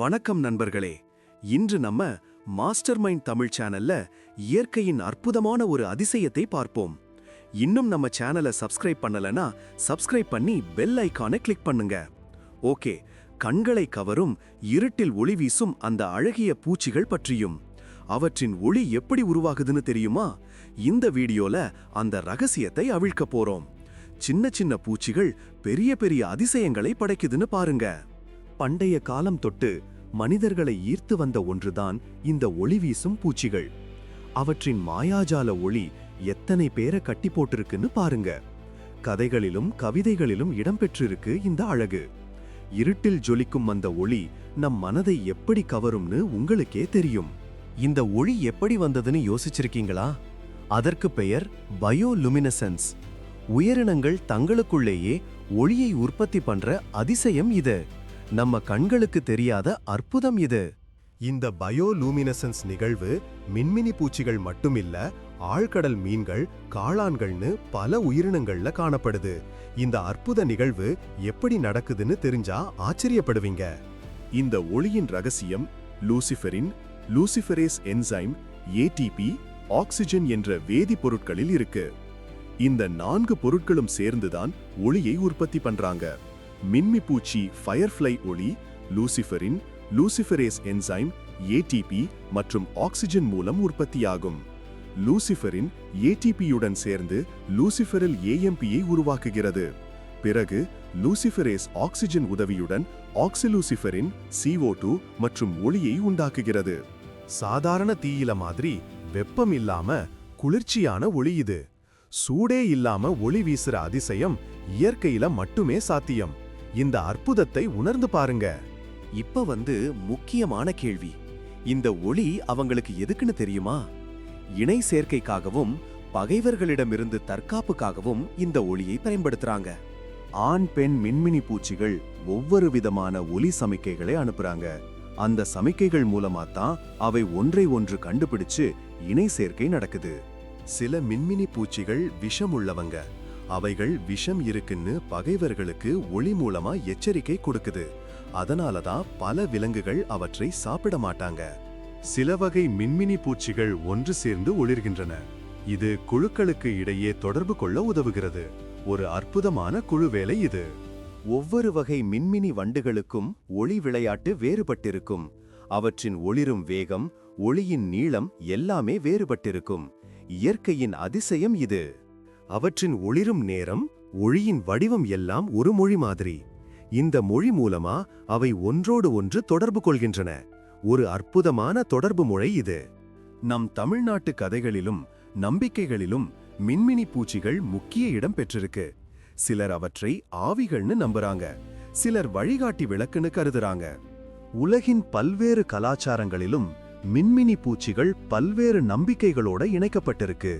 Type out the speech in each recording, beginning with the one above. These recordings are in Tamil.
வணக்கம் நண்பர்களே. இன்று நம்ம மாஸ்டர் மைண்ட் தமிழ் சேனல்ல இயற்கையின் அற்புதமான ஒரு அதிசயத்தை பார்ப்போம். இன்னும் நம்ம சேனலை சப்ஸ்கிரைப் பண்ணலனா சப்ஸ்கிரைப் பண்ணி பெல் ஐக்கானை கிளிக் பண்ணுங்க. ஓகே கண்களை கவரும் இருட்டில் ஒளி வீசும் அந்த அழகிய பூச்சிகள் பற்றியும். அவற்றின் ஒளி எப்படி உருவாகுதுன்னு தெரியுமா? இந்த வீடியோல அந்த ரகசியத்தை அவிழ்க்க போறோம். சின்ன சின்ன பூச்சிகள் பெரிய பெரிய அதிசயங்களை படைக்குதுன்னு பாருங்க. பண்டைய காலம் தொட்டு மனிதர்களை ஈர்த்து வந்த ஒன்றுதான் இந்த ஒளி வீசும் பூச்சிகள். அவற்றின் மாயாஜால ஒளி எத்தனை பேரை கட்டி போட்டிருக்குன்னு பாருங்க. கதைகளிலும் கவிதைகளிலும் இடம்பெற்றிருக்கு இந்த அழகு. இருட்டில் ஜொலிக்கும் அந்த ஒளி நம் மனதை எப்படி கவரும்னு உங்களுக்கே தெரியும். இந்த ஒளி எப்படி வந்ததுன்னு யோசிச்சிருக்கீங்களா? அதற்கு பெயர் பயோலுமினசன்ஸ். உயிரினங்கள் தங்களுக்குள்ளேயே ஒளியை உற்பத்தி பண்ற அதிசயம் இது. நம்ம கண்களுக்கு தெரியாத அற்புதம் இது. இந்த பயோலூமினசன்ஸ் நிகழ்வு மின்மினி பூச்சிகள் மட்டுமில்ல ஆழ்கடல் மீன்கள் காளான்கள்னு பல உயிரினங்கள்ல காணப்படுது. இந்த அற்புத நிகழ்வு எப்படி நடக்குதுன்னு தெரிஞ்சா ஆச்சரியப்படுவீங்க. இந்த ஒளியின் ரகசியம் luciferin luciferase enzyme ATP oxygen என்ற வேதிப்பொருட்களில் இருக்கு. இந்த நான்கு பொருட்களும் சேர்ந்துதான் ஒளியை உற்பத்தி பண்றாங்க. மின்மி பூச்சி ஃபயர்ஃப்ளை ஒளி லூசிஃபரின் லூசிஃபரேஸ் என்சைம் ஏடிபி மற்றும் ஆக்சிஜன் மூலம் உற்பத்தியாகும். லூசிஃபரின் ஏடிபியுடன் சேர்ந்து லூசிஃபரில் ஏஎம்பியை உருவாக்குகிறது. பிறகு லூசிஃபரேஸ் ஆக்சிஜன் உதவியுடன் ஆக்சிலூசிஃபரின் CO2 மற்றும் ஒளியை உண்டாக்குகிறது. சாதாரண தீயில மாதிரி வெப்பம் இல்லாம குளிர்ச்சியான ஒளி இது. சூடே இல்லாம ஒளி வீசுற அதிசயம் இயற்கையில மட்டுமே சாத்தியம். இந்த அற்புதத்தை உணர்ந்து பாருங்க. இப்ப வந்து முக்கியமான கேள்வி. இந்த ஒளி அவங்களுக்கு எதுக்குன்னு தெரியுமா? இணை சேர்க்கைக்காகவும் பகைவர்களிடமிருந்து தற்காப்புக்காகவும் இந்த ஒளியை பயன்படுத்துறாங்க. ஆண் பெண் மின்மினி பூச்சிகள் ஒவ்வொரு விதமான ஒலி சமிக்கைகளை அனுப்புறாங்க. அந்த சமிக்கைகள் மூலமா தான் அவை ஒன்றை ஒன்று கண்டுபிடிச்சு இணை சேர்க்கை நடக்குது. சில மின்மினி பூச்சிகள் விஷம் உள்ளவங்க அவைகள் விஷம் இருக்குன்னு பகைவர்களுக்கு ஒளி மூலமா எச்சரிக்கை கொடுக்குது. அதனாலதான் பல விலங்குகள் அவற்றை சாப்பிட மாட்டாங்க. சில வகை மின்மினி பூச்சிகள் ஒன்று சேர்ந்து ஒளிர்கின்றன. இது குழுக்களுக்கு இடையே தொடர்பு கொள்ள உதவுகிறது. ஒரு அற்புதமான குழு வேலை இது. ஒவ்வொரு வகை மின்மினி வண்டுகளுக்கும் ஒளி விளையாட்டு வேறுபட்டிருக்கும். அவற்றின் ஒளிரும் வேகம் ஒளியின் நீளம் எல்லாமே வேறுபட்டிருக்கும். இயற்கையின் அதிசயம் இது. அவற்றின் ஒளிரும் நேரம் ஒளியின் வடிவம் எல்லாம் ஒரு மொழி மாதிரி. இந்த மொழி மூலமா அவை ஒன்றோடு ஒன்று தொடர்பு கொள்கின்றன. ஒரு அற்புதமான தொடர்பு முறை இது. நம் தமிழ்நாட்டு கதைகளிலும் நம்பிக்கைகளிலும் மின்மினி பூச்சிகள் முக்கிய இடம் பெற்றிருக்கு. சிலர் அவற்றை ஆவிகள்னு நம்புறாங்க. சிலர் வழிகாட்டி விளக்குன்னு கருதுறாங்க. உலகின் பல்வேறு கலாச்சாரங்களிலும் மின்மினி பூச்சிகள் பல்வேறு நம்பிக்கைகளோட இணைக்கப்பட்டிருக்கு.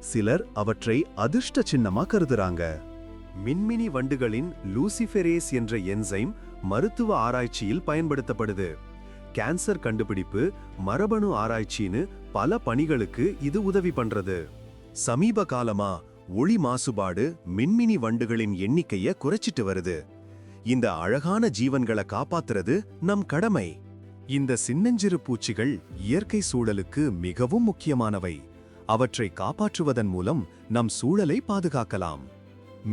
சிலர் அவற்றை அதிர்ஷ்ட சின்னமா கருதுறாங்க. மின்மினி வண்டுகளின் லூசிஃபெரேஸ் என்ற என்சைம் மருத்துவ ஆராய்ச்சியில் பயன்படுத்தப்படுது. கேன்சர் கண்டுபிடிப்பு மரபணு ஆராய்ச்சின்னு பல பணிகளுக்கு இது உதவி பண்றது. சமீப காலமா ஒளி மாசுபாடு மின்மினி வண்டுகளின் எண்ணிக்கைய குறைச்சிட்டு வருது. இந்த அழகான ஜீவன்களை காப்பாத்துறது நம் கடமை. இந்த சின்னஞ்சிறு பூச்சிகள் இயற்கை சூழலுக்கு மிகவும் முக்கியமானவை. அவற்றை காப்பாற்றுவதன் மூலம் நம் சூழலை பாதுகாக்கலாம்.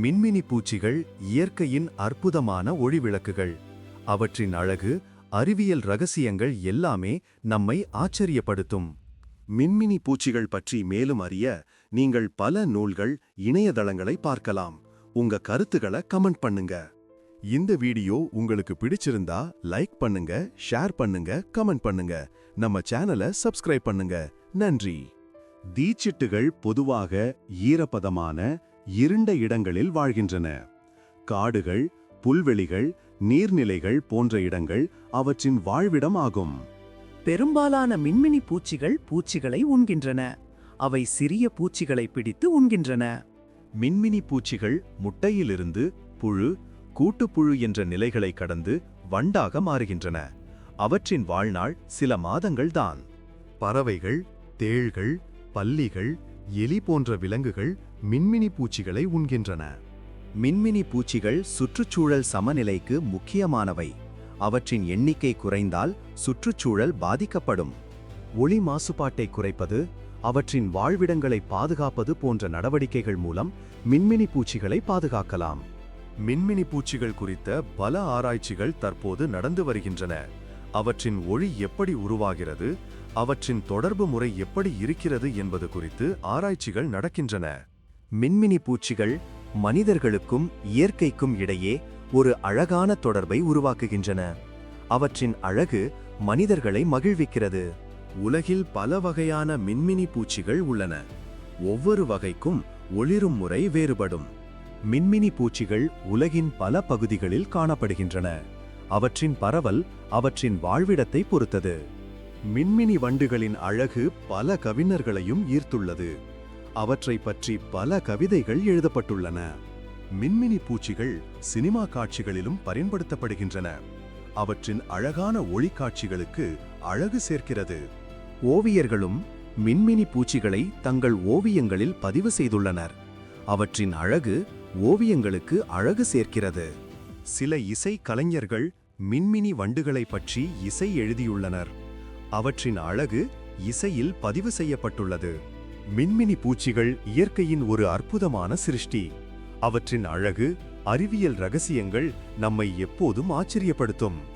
மின்மினி பூச்சிகள் இயற்கையின் அற்புதமான ஒளிவிளக்குகள். அவற்றின் அழகு அறிவியல் ரகசியங்கள் எல்லாமே நம்மை ஆச்சரியப்படுத்தும். மின்மினி பூச்சிகள் பற்றி மேலும் அறிய நீங்கள் பல நூல்கள் இணையதளங்களை பார்க்கலாம். உங்க கருத்துக்களை கமெண்ட் பண்ணுங்க. இந்த வீடியோ உங்களுக்கு பிடிச்சிருந்தா லைக் பண்ணுங்க ஷேர் பண்ணுங்க கமெண்ட் பண்ணுங்க. நம்ம சேனலை சப்ஸ்கிரைப் பண்ணுங்க. நன்றி. தீச்சிட்டுகள் பொதுவாக ஈரப்பதமான இருண்ட இடங்களில் வாழ்கின்றன. காடுகள் புல்வெளிகள் நீர்நிலைகள் போன்ற இடங்கள் அவற்றின் வாழ்விடம் ஆகும். பெரும்பாலான மின்மினி பூச்சிகள் பூச்சிகளை உண்கின்றன. அவை சிறிய பூச்சிகளை பிடித்து உண்கின்றன. மின்மினி பூச்சிகள் முட்டையிலிருந்து புழு கூட்டுப்புழு என்ற நிலைகளை கடந்து வண்டாக மாறுகின்றன. அவற்றின் வாழ்நாள் சில மாதங்கள்தான். பறவைகள் தேள்கள் பல்லிகள் எலி போன்ற விலங்குகள் மின்மினி பூச்சிகளை உண்கின்றன. மின்மினி பூச்சிகள் சுற்றுச்சூழல் சமநிலைக்கு முக்கியமானவை. அவற்றின் எண்ணிக்கை குறைந்தால் சுற்றுச்சூழல் பாதிக்கப்படும். ஒளி மாசுபாட்டை குறைப்பது அவற்றின் வாழ்விடங்களை பாதுகாப்பது போன்ற நடவடிக்கைகள் மூலம் மின்மினி பூச்சிகளை பாதுகாக்கலாம். மின்மினி பூச்சிகள் குறித்த பல ஆராய்ச்சிகள் தற்போது நடந்து வருகின்றன. அவற்றின் ஒளி எப்படி உருவாகிறது அவற்றின் தொடர்பு முறை எப்படி இருக்கிறது என்பது குறித்து ஆராய்ச்சிகள் நடக்கின்றன. மின்மினி பூச்சிகள் மனிதர்களுக்கும் இயற்கைக்கும் இடையே ஒரு அழகான தொடர்பை உருவாக்குகின்றன. அவற்றின் அழகு மனிதர்களை மகிழ்விக்கிறது. உலகில் பல வகையான மின்மினி பூச்சிகள் உள்ளன. ஒவ்வொரு வகைக்கும் ஒளிரும் முறை வேறுபடும். மின்மினி பூச்சிகள் உலகின் பல பகுதிகளில் காணப்படுகின்றன. அவற்றின் பரவல் அவற்றின் வாழ்விடத்தை பொறுத்தது. மின்மினி வண்டுகளின் அழகு பல கவிஞர்களையும் ஈர்த்துள்ளது. அவற்றை பற்றி பல கவிதைகள் எழுதப்பட்டுள்ளன. மின்மினி பூச்சிகள் சினிமா காட்சிகளிலும் பயன்படுத்தப்படுகின்றன. அவற்றின் அழகான ஒளி காட்சிகளுக்கு அழகு சேர்க்கிறது. ஓவியர்களும் மின்மினி பூச்சிகளை தங்கள் ஓவியங்களில் பதிவு செய்துள்ளனர். அவற்றின் அழகு ஓவியங்களுக்கு அழகு சேர்க்கிறது. சில இசை கலைஞர்கள் மின்மினி வண்டுகளைப் பற்றி இசை எழுதியுள்ளனர். அவற்றின் அழகு இசையில் பதிவு செய்யப்பட்டுள்ளது. மின்மினி பூச்சிகள் இயற்கையின் ஒரு அற்புதமான சிருஷ்டி. அவற்றின் அழகு அறிவியல் ரகசியங்கள் நம்மை எப்போதும் ஆச்சரியப்படுத்தும்.